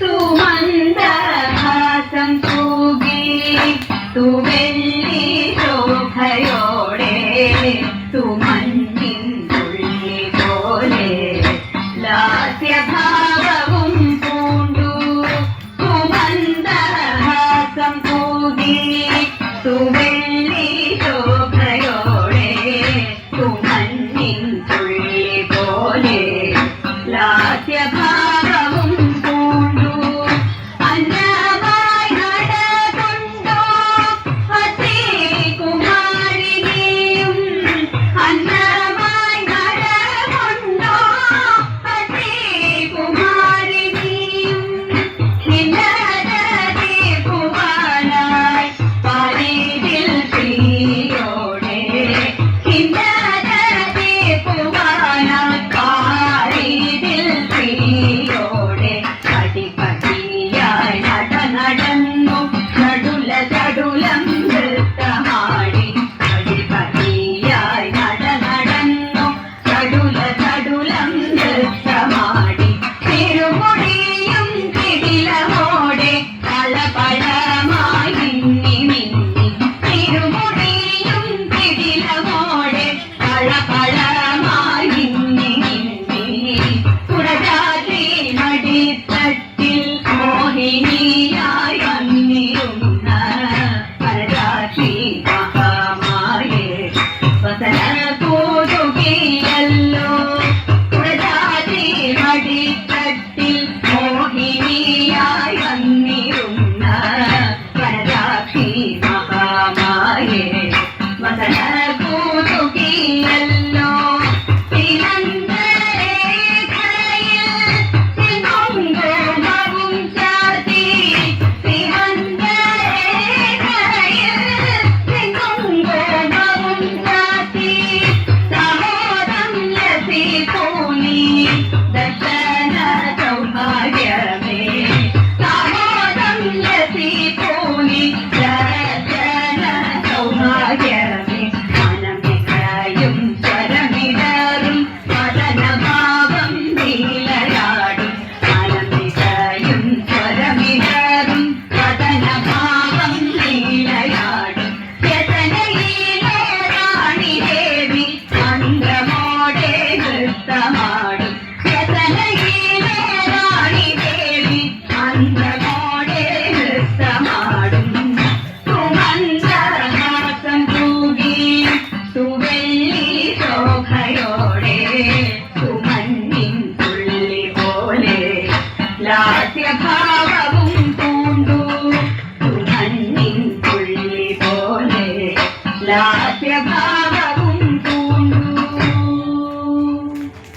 तू मंद हासम तू गे तू गे உலக ലാസ്യഭാവവും പൂണ്ടു. സുഗന്ധിൻ പുള്ളി പോലെ ലാസ്യഭാവം